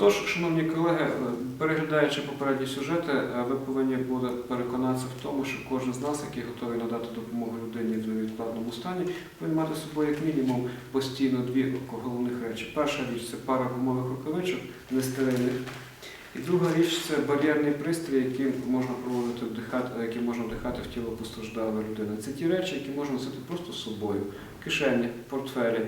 Отож, шановні колеги, е, переглядаючи попередні сюжети, е, ви повинні були переконатися в тому, що кожен з нас, який готовий надати допомогу людині в невідкладному стані, повинен мати з собою як мінімум постійно дві головних речі. Перша річ це пара гумових рукавичок, нестерильних. І друга річ це бар'єрний пристрій, яким можна проводити вдихати, е, яким можна вдихати в тіло постраждалої людини. Це ті речі, які можна носити просто з собою, кишені, портфелі,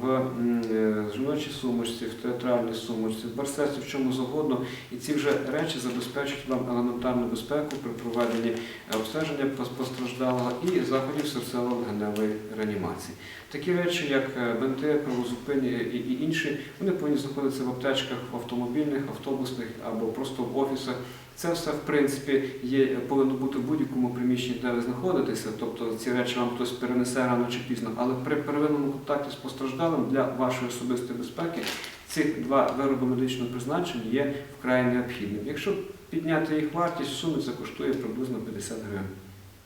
в е, жіночій сумочці, в театральній сумочці, в барсеті, в чому завгодно. І ці вже речі забезпечать вам елементарну безпеку при проведенні е, обстеження постраждалого і заходів серцево-легеневої реанімації. Такі речі, як е, бинти, кровозупинні і, і інші, вони повинні знаходитися в аптечках, в автомобільних, автобусних або просто в офісах. Це все, в принципі, є, повинно бути в будь-якому приміщенні, де ви знаходитеся. Тобто ці речі вам хтось перенесе рано чи пізно, але при первинному контакті з постраждалим для вашої особистої безпеки ці два вироби медичного призначення є вкрай необхідними. Якщо підняти їх вартість, суми це коштує приблизно 50 гривень.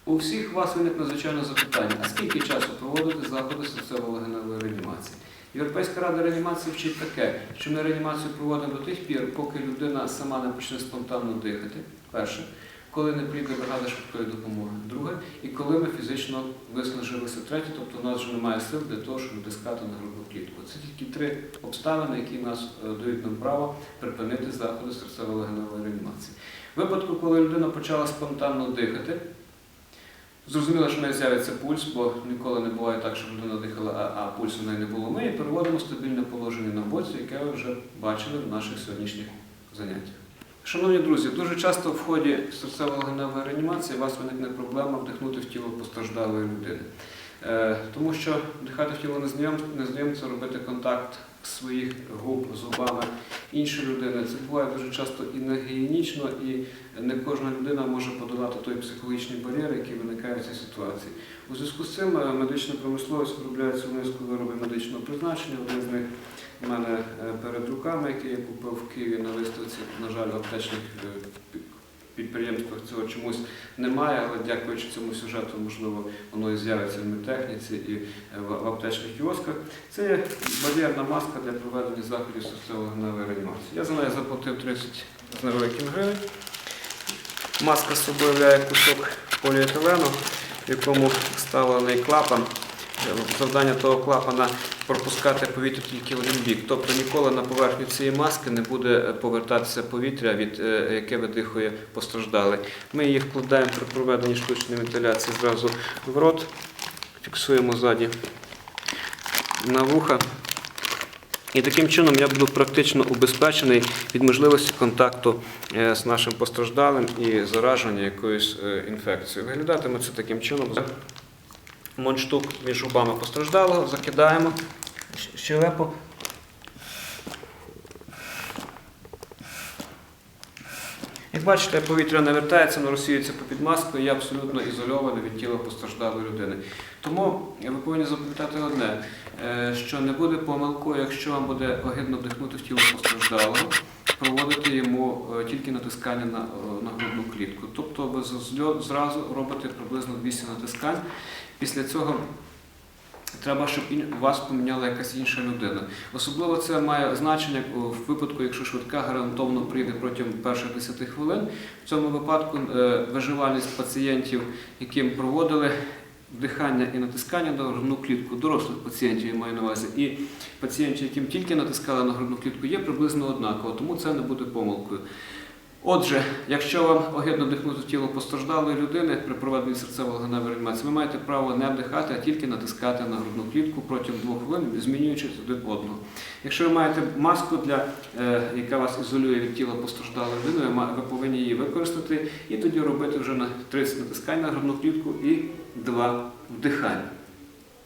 У всіх вас виникне звичайно запитання, а скільки часу проводити заходи серцево-легеневої реанімації? Європейська рада реанімації вчить таке, що ми реанімацію проводимо до тих пір, поки людина сама не почне спонтанно дихати. Перше, коли не прийде бригада швидкої допомоги. Друге, і коли ми фізично виснажилися. Третє, тобто у нас вже немає сил для того, щоб натискати на грудну клітку. Це тільки три обставини, які нас е, дають нам право припинити заходи серцево-легеневої реанімації. Випадку, коли людина почала спонтанно дихати, Зрозуміло, що в неї з'явиться пульс, бо ніколи не буває так, щоб людина дихала, а, а пульсу в неї не було. Ми і переводимо стабільне положення на боці, яке ви вже бачили в наших сьогоднішніх заняттях. Шановні друзі, дуже часто в ході серцево-легеневої реанімації у вас виникне проблема вдихнути в тіло постраждалої людини. Е, тому що вдихати в тіло незнайомця, робити контакт своїх губ зубами іншої людини. Це буває дуже часто і негігієнічно, і не кожна людина може подолати той психологічний бар'єр, який виникає в цій ситуації. У зв'язку з цим е, медична промисловість виробляє цю низку виробів медичного призначення. Один з них у мене е, перед руками, який я купив в Києві на виставці. На жаль, аптечних підприємствах цього чомусь немає, але дякуючи цьому сюжету, можливо, воно і з'явиться в медтехніці і е, в аптечних кіосках. Це є бар'єрна маска для проведення заходів серцево-легеневої реанімації. Я за неї заплатив 30 з невеликим гривень. Маска собою кусок поліетилену, в якому вставлений клапан. Завдання того клапана пропускати повітря тільки в один бік. Тобто ніколи на поверхню цієї маски не буде повертатися повітря, від е, яке видихує постраждалий. Ми їх вкладаємо при проведенні штучної вентиляції зразу в рот, фіксуємо ззаді на вуха. І таким чином я буду практично убезпечений від можливості контакту е, з нашим постраждалим і зараження якоюсь е, інфекцією. Виглядатиме це таким чином. Мундштук між губами постраждалого, закидаємо щелепу. Як бачите, повітря не вертається, не розсіюється попід маскою, є абсолютно ізольований від тіла постраждалої людини. Тому ви повинні запам'ятати одне, е, що не буде помилкою, якщо вам буде огидно вдихнути в тіло постраждалого, проводити йому е, тільки натискання на, е, на грудну клітку. Тобто ви зразу робите приблизно 200 натискань. Після цього Треба, щоб вас поміняла якась інша людина. Особливо це має значення у випадку, якщо швидка гарантовано прийде протягом перших 10 хвилин. В цьому випадку е, виживальність пацієнтів, яким проводили вдихання і натискання на грудну клітку, дорослих пацієнтів я маю на увазі, і пацієнтів, яким тільки натискали на грудну клітку, є приблизно однаково, тому це не буде помилкою. Отже, якщо вам огидно вдихнути тіло постраждалої людини при проведенні серцево-легеневої реанімації, ви маєте право не вдихати, а тільки натискати на грудну клітку протягом двох хвилин, змінюючи один одного. Якщо ви маєте маску, для, е, яка вас ізолює від тіла постраждалої людини, ви, ви повинні її використати і тоді робити вже на 30 натискань на грудну клітку і 2 вдихання.